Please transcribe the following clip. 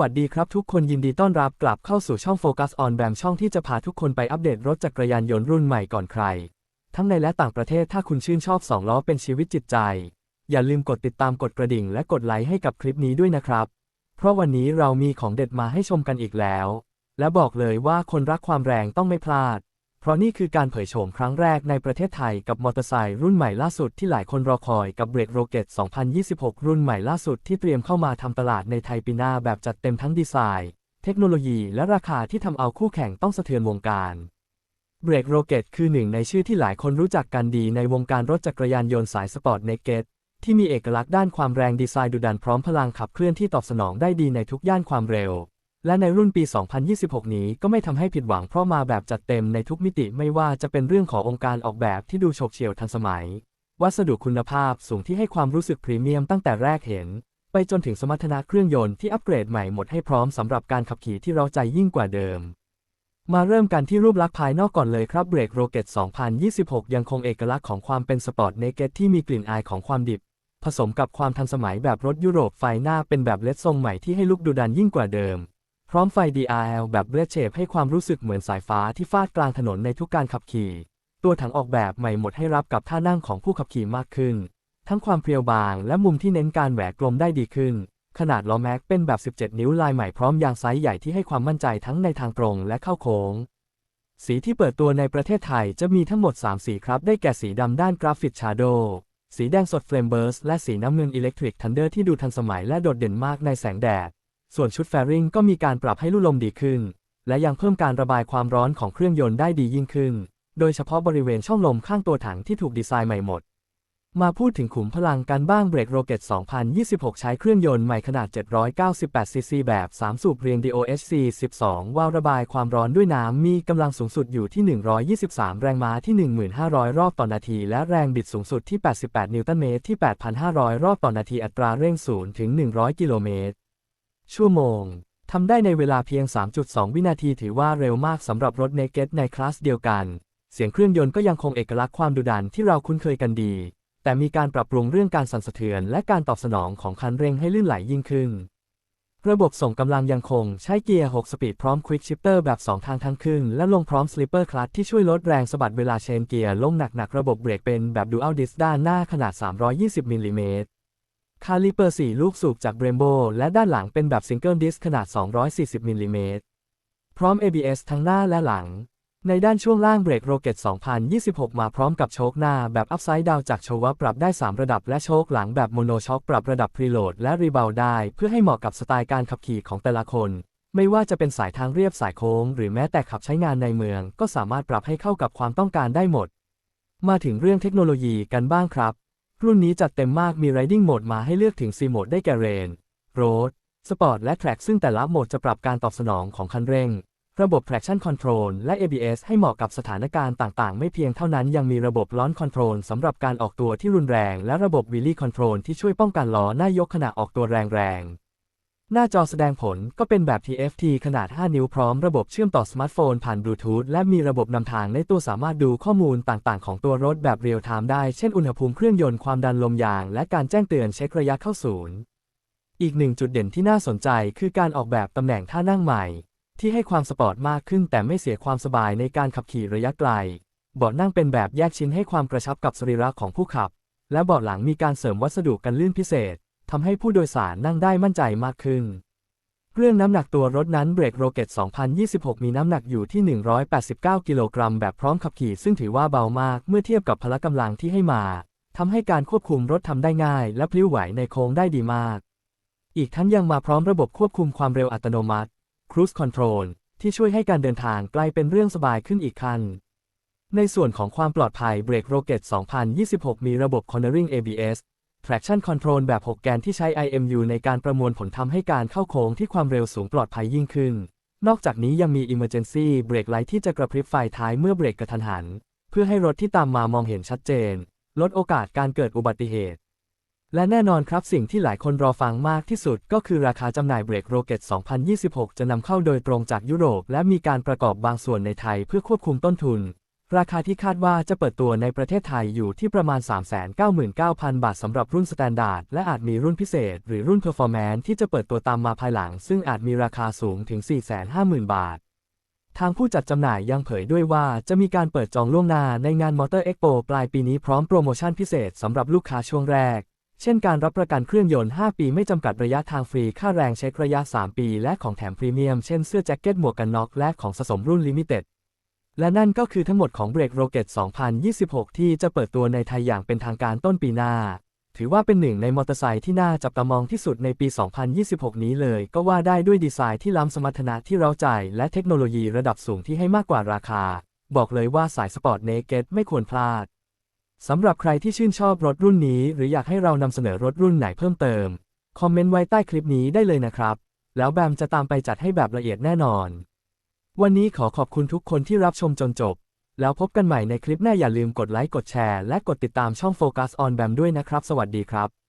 วัสดีครับทุกคนยินดีต้อนรับกลับเข้าสู่ช่อง Focus on แบมช่องที่จะพาทุกคนไปอัปเดตรถจักรยานยนต์รุ่นใหม่ก่อนใคร ทั้งในและต่างประเทศถ้าคุณชื่นชอบ 2 ล้อเป็นชีวิตจิตใจ อย่าลืมกดติดตามกดกระดิ่งและกดไลค์ให้กับคลิปนี้ด้วยนะครับ เพราะวันนี้เรามีของเด็ดมาให้ชมกันอีกแล้ว และบอกเลยว่าคนรักความแรงต้องไม่พลาด เพราะนี่คือการเผยโฉมครั้งแรกในประเทศไทยกับมอเตอร์ไซค์รุ่นใหม่ล่าสุดที่หลายคนรอคอยกับเบรกโรเกต2026 รุ่นใหม่ล่าสุดที่เตรียมเข้ามาทำตลาดในไทยปีหน้าแบบจัดเต็มทั้งดีไซน์ เทคโนโลยีและราคาที่ทำเอาคู่แข่งต้องสะเทือนวงการเบรกโรเกตคือหนึ่งในชื่อที่หลายคนรู้จักกันดีในวงการรถจักรยานยนต์สายสปอร์ตเนเกตที่มีเอกลักษณ์ด้านความแรงดีไซน์ดุดันพร้อมพลังขับเคลื่อนที่ตอบสนองได้ดีในทุกย่านความเร็ว และในรุ่นปี 2026 นี้ก็ไม่ทำให้ผิดหวังเพราะมาแบบจัดเต็มในทุกมิติไม่ว่าจะเป็นเรื่องขององค์การออกแบบที่ดูโฉบเฉี่ยวทันสมัย วัสดุคุณภาพสูงที่ให้ความรู้สึกพรีเมียมตั้งแต่แรกเห็น ไปจนถึงสมรรถนะเครื่องยนต์ที่อัปเกรดใหม่หมดให้พร้อมสำหรับการขับขี่ที่เราใจยิ่งกว่าเดิม มาเริ่มกันที่รูปลักษณ์ภายนอกก่อนเลยครับเบรกโรเกต2026 ยังคงเอกลักษณ์ของความเป็นสปอร์ตเนเกตที่มีกลิ่นอายของความดิบ ผสมกับความทันสมัยแบบรถยุโรปไฟหน้าเป็นแบบเลดทรงใหม่ที่ให้ลุกดูดันยิ่งกว่าเดิม พร้อมไฟ DRL แบบเบรดเชฟให้ความรู้สึกเหมือนสายฟ้าที่ฟาดกลางถนนในทุกการขับขี่ ตัวถังออกแบบใหม่หมดให้รับกับท่านั่งของผู้ขับขี่มากขึ้น ทั้งความเพรียวบางและมุมที่เน้นการแหวกกลมได้ดีขึ้น ขนาดล้อแม็กเป็นแบบ 17 นิ้วลายใหม่พร้อมยางไซส์ใหญ่ที่ให้ความมั่นใจทั้งในทางตรงและเข้าโค้ง สีที่เปิดตัวในประเทศไทยจะมีทั้งหมด 3 สีครับ ได้แก่สีดำด้านกราฟิกชาร์โดสีแดงสดเฟลมเบิร์สและสีน้ำเงินอิเล็กทริกทันเดอร์ที่ดูทันสมัยและโดดเด่นมากในแสงแดด ส่วนชุดแฟริงก็มีการปรับให้ลู่ลมดีขึ้น และยังเพิ่มการระบายความร้อนของเครื่องยนต์ได้ดียิ่งขึ้น โดยเฉพาะบริเวณช่องลมข้างตัวถังที่ถูกดีไซน์ใหม่หมด มาพูดถึงขุมพลังการบ้างเบรกโรเกต2026 ใช้เครื่องยนต์ใหม่ขนาด 798 ซีซีแบบ 3 สูบเรียง DOHC 12 วาล์วระบายความร้อนด้วยน้ำมีกำลังสูงสุดอยู่ที่ 123 แรงม้าที่ 1,500 รอบต่อนาที และแรงบิดสูงสุดที่ 88 นิวตันเมตรที่ 8,500 รอบต่อนาทีอัตราเร่ง0ถึง 100 กิโลเมตร ชั่วโมง ทำได้ในเวลาเพียง 3.2 วินาทีถือว่าเร็วมากสำหรับรถเนเกตในคลาสเดียวกัน เสียงเครื่องยนต์ก็ยังคงเอกลักษณ์ความดุดันที่เราคุ้นเคยกันดี แต่มีการปรับปรุงเรื่องการสั่นสะเทือนและการตอบสนองของคันเร่งให้ลื่นไหลยิ่งขึ้น ระบบส่งกำลังยังคงใช้เกียร์ 6 สปีดพร้อมควิกชิปเตอร์แบบ 2 ทางทั้งขึ้น และลงพร้อมสลิปเปอร์คลัตที่ช่วยลดแรงสะบัดเวลาเชนเกียร์ลงหนักๆระบบเบรกเป็นแบบดูอัลดิสด้านหน้าขนาด 320มิลลิเมตร คาลิเปอร์ 4 ลูกสูบจากเบรมโบและด้านหลังเป็นแบบซิงเกิลดิสขนาด 240 มิลลิเมตร พร้อม ABS ทั้งหน้าและหลัง ในด้านช่วงล่างเบรกโรเกต2026 มาพร้อมกับโชคหน้าแบบอัพไซด์ดาวจากโชวะปรับได้ 3 ระดับและโชคหลังแบบโมโนช็อคปรับระดับพรีโหลดและรีเบาวได้ เพื่อให้เหมาะกับสไตล์การขับขี่ของแต่ละคน ไม่ว่าจะเป็นสายทางเรียบสายโค้ง หรือแม้แต่ขับใช้งานในเมือง ก็สามารถปรับให้เข้ากับความต้องการได้หมด มาถึงเรื่องเทคโนโลยีกันบ้างครับ รุ่นนี้จัดเต็มมากมี Riding Mode มาให้เลือกถึง 4 โหมดได้แก่ Rain Road Sport และ Track ซึ่งแต่ละโหมดจะปรับการตอบสนองของคันเร่ง ระบบ traction control และ ABS ให้เหมาะกับสถานการณ์ต่างๆ ไม่เพียงเท่านั้นยังมีระบบล้อน Control สำหรับการออกตัวที่รุนแรง และระบบ wheelie control ที่ช่วยป้องกันล้อหน้ายกขณะออกตัวแรงๆ หน้าจอแสดงผลก็เป็นแบบ TFT ขนาด 5 นิ้วพร้อมระบบเชื่อมต่อสมาร์ทโฟนผ่านบลูทูธและมีระบบนำทางในตัวสามารถดูข้อมูลต่างๆ ของตัวรถแบบเรียลไทม์ได้ เช่นอุณหภูมิเครื่องยนต์ความดันลมยาง และการแจ้งเตือนเช็คระยะเข้าศูนย์ อีกหนึ่งจุดเด่นที่น่าสนใจคือการออกแบบตำแหน่งท่านั่งใหม่ ที่ให้ความสปอร์ตมากขึ้น แต่ไม่เสียความสบายในการขับขี่ระยะไกลเบาะนั่งเป็นแบบแยกชิ้นให้ความกระชับกับสรีระของผู้ขับ และเบาะหลังมีการเสริมวัสดุกันลื่นพิเศษ ทำให้ผู้โดยสารนั่งได้มั่นใจมากขึ้น เรื่องน้ำหนักตัวรถนั้นเบรกโรเกต2026 มีน้ำหนักอยู่ที่ 189 กิโลกรัมแบบพร้อมขับขี่ซึ่งถือว่าเบามากเมื่อเทียบกับพละกำลังที่ให้มาทำให้การควบคุมรถทำได้ง่าย และพลิ้วไหวในโค้งได้ดีมาก อีกทั้งยังมาพร้อมระบบควบคุมความเร็วอัตโนมัติ Cruise Control ที่ช่วยให้การเดินทางไกลเป็นเรื่องสบายขึ้นอีกขั้น ในส่วนของความปลอดภัยเบรกโรเกต2026 มีระบบ Cornering ABS Traction Control แบบ 6 แกนที่ใช้ IMU ในการประมวลผลทำให้การเข้าโค้งที่ความเร็วสูงปลอดภัยยิ่งขึ้น นอกจากนี้ยังมี Emergency Brake Light ที่จะกระพริบไฟท้ายเมื่อเบรกกระทันหัน เพื่อให้รถที่ตามมามองเห็นชัดเจน ลดโอกาสการเกิดอุบัติเหตุ และแน่นอนครับสิ่งที่หลายคนรอฟังมากที่สุด ก็คือราคาจำหน่ายเบรกโรเกต2026 จะนำเข้าโดยตรงจากยุโรป และมีการประกอบบางส่วนในไทยเพื่อควบคุมต้นทุน ราคาที่คาดว่าจะเปิดตัวในประเทศไทยอยู่ที่ประมาณ 399,000 บาทสำหรับรุ่นสแตนดาร์ดและอาจมีรุ่นพิเศษ หรือรุ่นเพอร์ฟอร์แมนซ์ที่จะเปิดตัวตามมาภายหลัง ซึ่งอาจมีราคาสูงถึง 450,000 บาท ทางผู้จัดจำหน่ายยังเผยด้วยว่าจะมีการเปิดจองล่วงหน้าในงานมอเตอร์เอ็กโปปลายปีนี้พร้อมโปรโมชั่นพิเศษสำหรับลูกค้าช่วงแรก เช่นการรับประกันเครื่องยนต์ 5 ปีไม่จำกัดระยะทางฟรีค่าแรงเช็คระยะ 3 ปี และของแถมพรีเมียม เช่นเสื้อแจ็คเก็ตหมวกกันน็อกและของสะสมรุ่นลิมิเต็ด และนั่นก็คือทั้งหมดของ Break Rocket 2026 ที่จะเปิดตัวในไทยอย่างเป็นทางการต้นปีหน้า ถือว่าเป็นหนึ่งในมอเตอร์ไซค์ที่น่าจับตามองที่สุดในปี 2026 นี้เลย ก็ว่าได้ด้วยดีไซน์ที่ล้ำสมรรถนะที่เร้าใจ และเทคโนโลยีระดับสูงที่ให้มากกว่าราคา บอกเลยว่าสายสปอร์ตเนเกตไม่ควรพลาดสำหรับใครที่ชื่นชอบรถรุ่นนี้ หรืออยากให้เรานำเสนอรถรุ่นไหนเพิ่มเติม คอมเมนต์ไว้ใต้คลิปนี้ได้เลยนะครับ แล้วแบมจะตามไปจัดให้แบบละเอียดแน่นอน วันนี้ขอขอบคุณทุกคนที่รับชมจนจบ แล้วพบกันใหม่ในคลิปหน้าอย่าลืมกดไลค์กดแชร์และกดติดตามช่อง Focus on Bam ด้วยนะครับ สวัสดีครับ